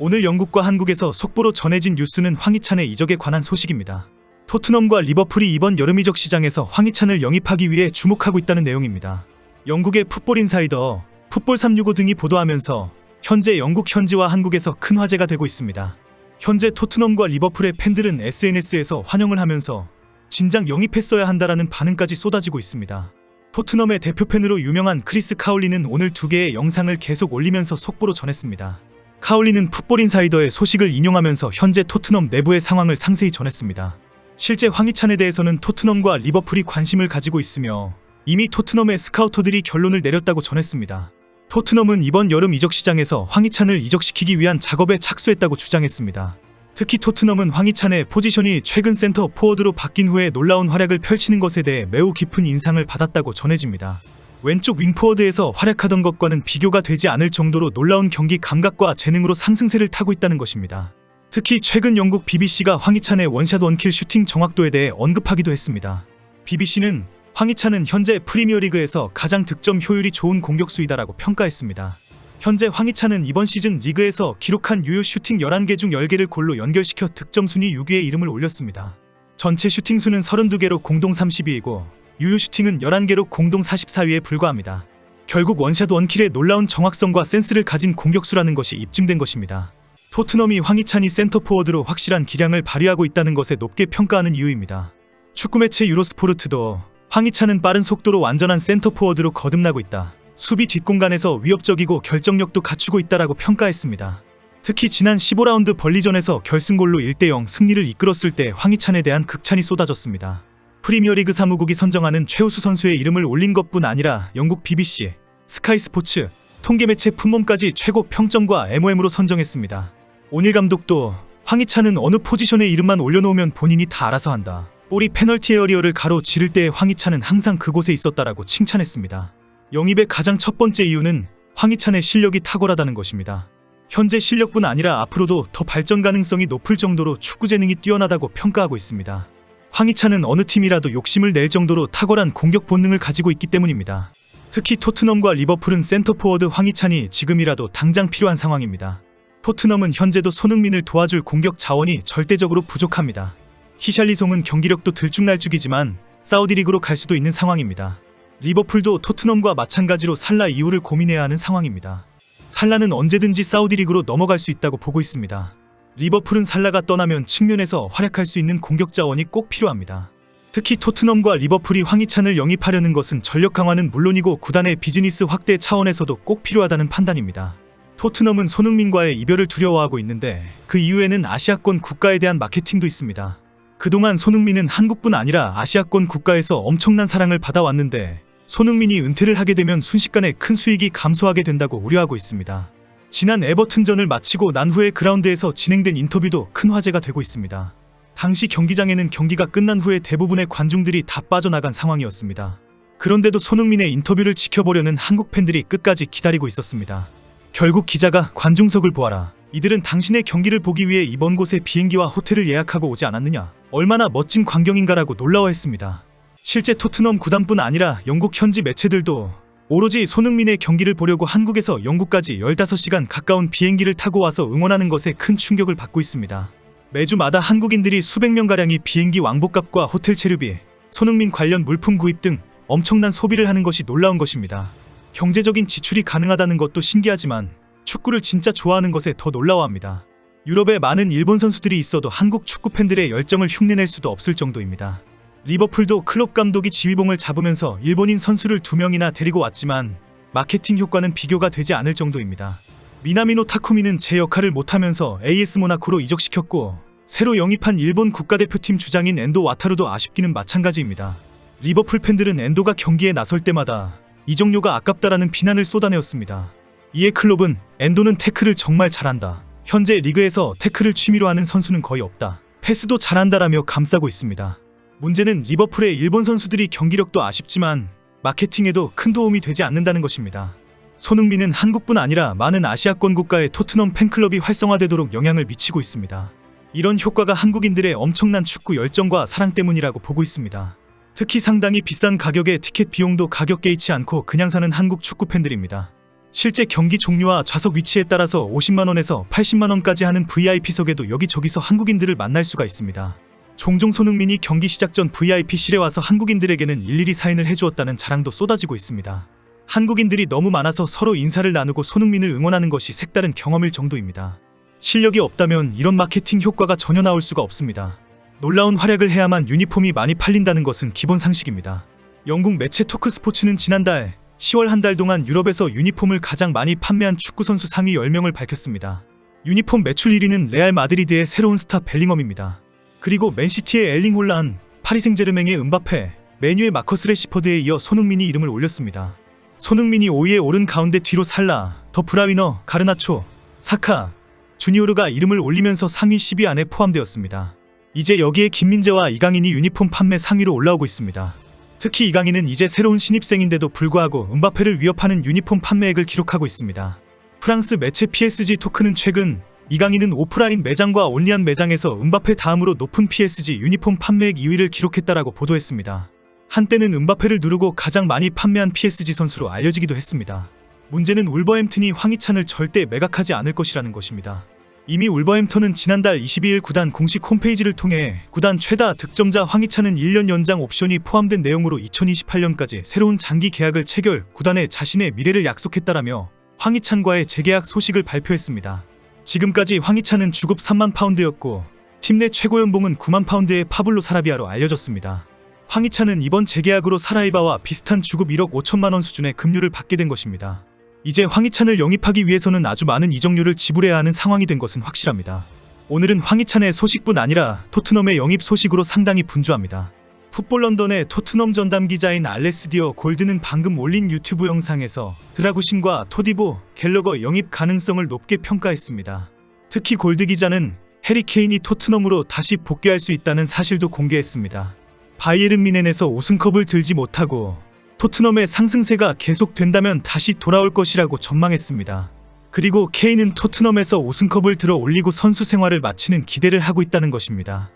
오늘 영국과 한국에서 속보로 전해진 뉴스는 황희찬의 이적에 관한 소식입니다. 토트넘과 리버풀이 이번 여름 이적 시장에서 황희찬을 영입하기 위해 주목하고 있다는 내용입니다. 영국의 풋볼 인사이더, 풋볼 365 등이 보도하면서 현재 영국 현지와 한국에서 큰 화제가 되고 있습니다. 현재 토트넘과 리버풀의 팬들은 SNS에서 환영을 하면서 진작 영입했어야 한다라는 반응까지 쏟아지고 있습니다. 토트넘의 대표 팬으로 유명한 크리스 카울리는 오늘 두 개의 영상을 계속 올리면서 속보로 전했습니다. 카울리는 풋볼 인사이더의 소식을 인용하면서 현재 토트넘 내부의 상황을 상세히 전했습니다. 실제 황희찬에 대해서는 토트넘과 리버풀이 관심을 가지고 있으며 이미 토트넘의 스카우터들이 결론을 내렸다고 전했습니다. 토트넘은 이번 여름 이적 시장에서 황희찬을 이적시키기 위한 작업에 착수했다고 주장했습니다. 특히 토트넘은 황희찬의 포지션이 최근 센터 포워드로 바뀐 후에 놀라운 활약을 펼치는 것에 대해 매우 깊은 인상을 받았다고 전해집니다. 왼쪽 윙포워드에서 활약하던 것과는 비교가 되지 않을 정도로 놀라운 경기 감각과 재능으로 상승세를 타고 있다는 것입니다. 특히 최근 영국 BBC가 황희찬의 원샷 원킬 슈팅 정확도에 대해 언급하기도 했습니다. BBC는 황희찬은 현재 프리미어리그에서 가장 득점 효율이 좋은 공격수이다라고 평가했습니다. 현재 황희찬은 이번 시즌 리그에서 기록한 유효 슈팅 11개 중 10개를 골로 연결시켜 득점 순위 6위에 이름을 올렸습니다. 전체 슈팅 수는 32개로 공동 30위이고 유효 슈팅은 11개로 공동 44위에 불과합니다. 결국 원샷 원킬의 놀라운 정확성과 센스를 가진 공격수라는 것이 입증된 것입니다. 토트넘이 황희찬이 센터포워드로 확실한 기량을 발휘하고 있다는 것에 높게 평가하는 이유입니다. 축구 매체 유로스포르트도 황희찬은 빠른 속도로 완전한 센터포워드로 거듭나고 있다. 수비 뒷공간에서 위협적이고 결정력도 갖추고 있다라고 평가했습니다. 특히 지난 15라운드 벌리전에서 결승골로 1대0 승리를 이끌었을 때 황희찬에 대한 극찬이 쏟아졌습니다. 프리미어리그 사무국이 선정하는 최우수 선수의 이름을 올린 것뿐 아니라 영국 BBC, 스카이 스포츠, 통계 매체 품몸까지 최고 평점과 MOM으로 선정했습니다. 오닐 감독도 황희찬은 어느 포지션의 이름만 올려놓으면 본인이 다 알아서 한다. 볼이 페널티 에어리어를 가로 지를 때 황희찬은 항상 그곳에 있었다라고 칭찬했습니다. 영입의 가장 첫 번째 이유는 황희찬의 실력이 탁월하다는 것입니다. 현재 실력뿐 아니라 앞으로도 더 발전 가능성이 높을 정도로 축구 재능이 뛰어나다고 평가하고 있습니다. 황희찬은 어느 팀이라도 욕심을 낼 정도로 탁월한 공격 본능을 가지고 있기 때문입니다. 특히 토트넘과 리버풀은 센터포워드 황희찬이 지금이라도 당장 필요한 상황입니다. 토트넘은 현재도 손흥민을 도와줄 공격 자원이 절대적으로 부족합니다. 히샬리송은 경기력도 들쭉날쭉이지만 사우디 리그로 갈 수도 있는 상황입니다. 리버풀도 토트넘과 마찬가지로 살라 이후를 고민해야 하는 상황입니다. 살라는 언제든지 사우디 리그로 넘어갈 수 있다고 보고 있습니다. 리버풀은 살라가 떠나면 측면에서 활약할 수 있는 공격 자원이 꼭 필요합니다. 특히 토트넘과 리버풀이 황희찬을 영입하려는 것은 전력 강화는 물론이고 구단의 비즈니스 확대 차원에서도 꼭 필요하다는 판단입니다. 토트넘은 손흥민과의 이별을 두려워하고 있는데 그 이유에는 아시아권 국가에 대한 마케팅도 있습니다. 그동안 손흥민은 한국뿐 아니라 아시아권 국가에서 엄청난 사랑을 받아왔는데 손흥민이 은퇴를 하게 되면 순식간에 큰 수익이 감소하게 된다고 우려하고 있습니다. 지난 에버튼전을 마치고 난 후에 그라운드에서 진행된 인터뷰도 큰 화제가 되고 있습니다. 당시 경기장에는 경기가 끝난 후에 대부분의 관중들이 다 빠져나간 상황이었습니다. 그런데도 손흥민의 인터뷰를 지켜보려는 한국 팬들이 끝까지 기다리고 있었습니다. 결국 기자가 관중석을 보아라. 이들은 당신의 경기를 보기 위해 이번 곳에 비행기와 호텔을 예약하고 오지 않았느냐. 얼마나 멋진 광경인가라고 놀라워했습니다. 실제 토트넘 구단뿐 아니라 영국 현지 매체들도 오로지 손흥민의 경기를 보려고 한국에서 영국까지 15시간 가까운 비행기를 타고 와서 응원하는 것에 큰 충격을 받고 있습니다. 매주마다 한국인들이 수백 명가량이 비행기 왕복값과 호텔 체류비, 손흥민 관련 물품 구입 등 엄청난 소비를 하는 것이 놀라운 것입니다. 경제적인 지출이 가능하다는 것도 신기하지만 축구를 진짜 좋아하는 것에 더 놀라워합니다. 유럽에 많은 일본 선수들이 있어도 한국 축구 팬들의 열정을 흉내낼 수도 없을 정도입니다. 리버풀도 클롭 감독이 지휘봉을 잡으면서 일본인 선수를 두 명이나 데리고 왔지만 마케팅 효과는 비교가 되지 않을 정도입니다. 미나미노 타쿠미는 제 역할을 못하면서 AS 모나코로 이적시켰고 새로 영입한 일본 국가대표팀 주장인 엔도 와타루도 아쉽기는 마찬가지입니다. 리버풀 팬들은 엔도가 경기에 나설 때마다 이적료가 아깝다라는 비난을 쏟아내었습니다. 이에 클롭은 엔도는 태클을 정말 잘한다. 현재 리그에서 태클을 취미로 하는 선수는 거의 없다. 패스도 잘한다라며 감싸고 있습니다. 문제는 리버풀의 일본 선수들이 경기력도 아쉽지만 마케팅에도 큰 도움이 되지 않는다는 것입니다. 손흥민은 한국뿐 아니라 많은 아시아권 국가의 토트넘 팬클럽이 활성화되도록 영향을 미치고 있습니다. 이런 효과가 한국인들의 엄청난 축구 열정과 사랑 때문이라고 보고 있습니다. 특히 상당히 비싼 가격의 티켓 비용도 가격 개의치 않고 그냥 사는 한국 축구 팬들입니다. 실제 경기 종류와 좌석 위치에 따라서 50만원에서 80만원까지 하는 VIP석에도 여기저기서 한국인들을 만날 수가 있습니다. 종종 손흥민이 경기 시작 전 VIP실에 와서 한국인들에게는 일일이 사인을 해주었다는 자랑도 쏟아지고 있습니다. 한국인들이 너무 많아서 서로 인사를 나누고 손흥민을 응원하는 것이 색다른 경험일 정도입니다. 실력이 없다면 이런 마케팅 효과가 전혀 나올 수가 없습니다. 놀라운 활약을 해야만 유니폼이 많이 팔린다는 것은 기본 상식입니다. 영국 매체 토크 스포츠는 지난달 10월 한 달 동안 유럽에서 유니폼을 가장 많이 판매한 축구선수 상위 10명을 밝혔습니다. 유니폼 매출 1위는 레알 마드리드의 새로운 스타 벨링엄입니다. 그리고 맨시티의 엘링 홀란, 파리 생제르맹의 은바페, 메뉴의 마커스 레시퍼드에 이어 손흥민이 이름을 올렸습니다. 손흥민이 5위에 오른 가운데 뒤로 살라, 더 브라위너, 가르나초, 사카, 주니오르가 이름을 올리면서 상위 10위 안에 포함되었습니다. 이제 여기에 김민재와 이강인이 유니폼 판매 상위로 올라오고 있습니다. 특히 이강인은 이제 새로운 신입생인데도 불구하고 은바페를 위협하는 유니폼 판매액을 기록하고 있습니다. 프랑스 매체 PSG 토크는 최근 이강인은 오프라인 매장과 온리안 매장에서 은바페 다음으로 높은 PSG 유니폼 판매액 2위를 기록했다라고 보도했습니다. 한때는 은바페를 누르고 가장 많이 판매한 PSG 선수로 알려지기도 했습니다. 문제는 울버햄튼이 황희찬을 절대 매각하지 않을 것이라는 것입니다. 이미 울버햄턴은 지난달 22일 구단 공식 홈페이지를 통해 구단 최다 득점자 황희찬은 1년 연장 옵션이 포함된 내용으로 2028년까지 새로운 장기 계약을 체결 구단에 자신의 미래를 약속했다라며 황희찬과의 재계약 소식을 발표했습니다. 지금까지 황희찬은 주급 3만 파운드였고 팀 내 최고 연봉은 9만 파운드의 파블로 사라비아로 알려졌습니다. 황희찬은 이번 재계약으로 사라이바와 비슷한 주급 1억 5천만 원 수준의 급료를 받게 된 것입니다. 이제 황희찬을 영입하기 위해서는 아주 많은 이적료를 지불해야 하는 상황이 된 것은 확실합니다. 오늘은 황희찬의 소식뿐 아니라 토트넘의 영입 소식으로 상당히 분주합니다. 풋볼 런던의 토트넘 전담 기자인 알레스 디어 골드는 방금 올린 유튜브 영상에서 드라구신과 토디보, 갤러거 영입 가능성을 높게 평가했습니다. 특히 골드 기자는 해리 케인이 토트넘으로 다시 복귀할 수 있다는 사실도 공개했습니다. 바이에른 미넨에서 우승컵을 들지 못하고 토트넘의 상승세가 계속된다면 다시 돌아올 것이라고 전망했습니다. 그리고 케인은 토트넘에서 우승컵을 들어 올리고 선수 생활을 마치는 기대를 하고 있다는 것입니다.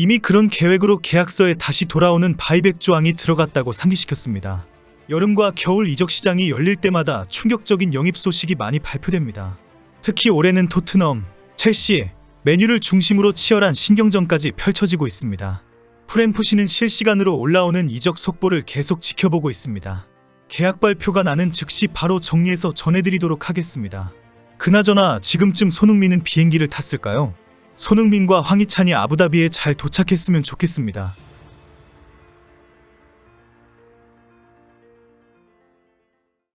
이미 그런 계획으로 계약서에 다시 돌아오는 바이백 조항이 들어갔다고 상기시켰습니다. 여름과 겨울 이적 시장이 열릴 때마다 충격적인 영입 소식이 많이 발표됩니다. 특히 올해는 토트넘, 첼시, 메뉴를 중심으로 치열한 신경전까지 펼쳐지고 있습니다. 프램프시는 실시간으로 올라오는 이적 속보를 계속 지켜보고 있습니다. 계약 발표가 나는 즉시 바로 정리해서 전해드리도록 하겠습니다. 그나저나 지금쯤 손흥민은 비행기를 탔을까요? 손흥민과 황희찬이 아부다비에 잘 도착했으면 좋겠습니다.